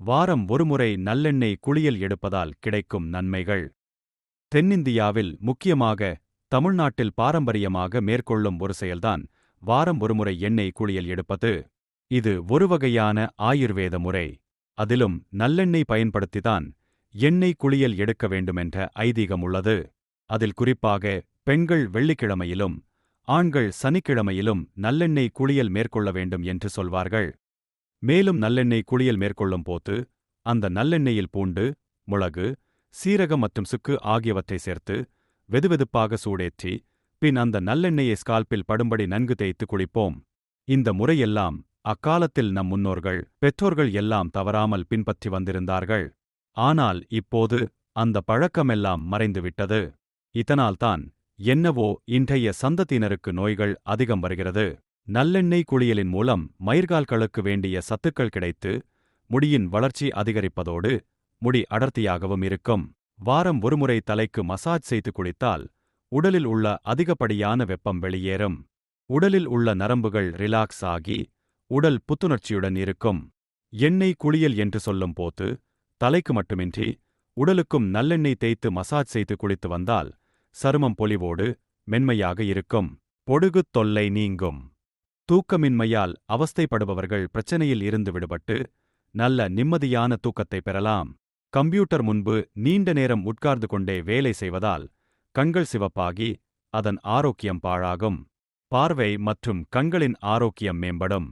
வாரம் ஒருமுறை நல்லெண்ணெய் குளியல் எடுப்பதால் கிடைக்கும் நன்மைகள். தென்னிந்தியாவில் முக்கியமாக தமிழ்நாட்டில் பாரம்பரியமாக மேற்கொள்ளும் ஒரு செயல்தான் வாரம் ஒருமுறை எண்ணெய் குளியல் எடுப்பது. இது ஒரு வகையான ஆயுர்வேத முறை. அதிலும் நல்லெண்ணெய் பயன்படுத்திதான் எண்ணெய் குளியல் எடுக்க வேண்டுமென்ற ஐதீகம் உள்ளது. அதில் குறிப்பாக பெண்கள் வெள்ளிக்கிழமையிலும் ஆண்கள் சனிக்கிழமையிலும் நல்லெண்ணெய் குளியல் மேற்கொள்ள வேண்டும் என்று சொல்வார்கள். மேலும் நல்லெண்ணெய் குளியல் மேற்கொள்ளும் போது அந்த நல்லெண்ணெயில் பூண்டு முளகு சீரகம் மற்றும் சுக்கு ஆகியவற்றை சேர்த்து வெதுவெதுப்பாக சூடேற்றி பின் அந்த நல்லெண்ணெயை ஸ்கால்பில் படும்படி நன்கு தேய்த்து குளிப்போம். இந்த முறையெல்லாம் அக்காலத்தில் நம் முன்னோர்கள் பெற்றோர்கள் எல்லாம் தவறாமல் பின்பற்றி வந்திருந்தார்கள். ஆனால் இப்போது அந்த பழக்கமெல்லாம் மறைந்துவிட்டது. இதனால்தான் என்னவோ இன்றைய சந்ததியினருக்கு நோய்கள் அதிகம் வருகிறது. நல்லெண்ணெய் குளியலின் மூலம் மயிர்கால்களுக்கு வேண்டிய சத்துக்கள் கிடைத்து முடியின் வளர்ச்சி அதிகரிப்பதோடு முடி அடர்த்தியாகவும் இருக்கும். வாரம் ஒருமுறை தலைக்கு மசாஜ் செய்து குளித்தால் உடலில் உள்ள அதிகப்படியான வெப்பம் வெளியேறும். உடலில் உள்ள நரம்புகள் ரிலாக்ஸ் ஆகி உடல் புத்துணர்ச்சியுடன் இருக்கும். எண்ணெய் குளியல் என்று சொல்லும் போது தலைக்கு மட்டுமின்றி உடலுக்கும் நல்லெண்ணெய் தேய்த்து மசாஜ் செய்து குளித்து வந்தால் சருமம் பொலிவோடு மென்மையாக இருக்கும். பொடுகுத் தொல்லை நீங்கும். தூக்கமின்மையால் அவஸ்தைப்படுபவர்கள் பிரச்சனையில் இருந்து விடுபட்டு நல்ல நிம்மதியான தூக்கத்தை பெறலாம். கம்ப்யூட்டர் முன்பு நீண்ட நேரம் உட்கார்ந்து கொண்டே வேலை செய்வதால் கண்கள் சிவப்பாகி அதன் ஆரோக்கியம் பாழாகும். பார்வை மற்றும் கண்களின் ஆரோக்கியம் மேம்படும்.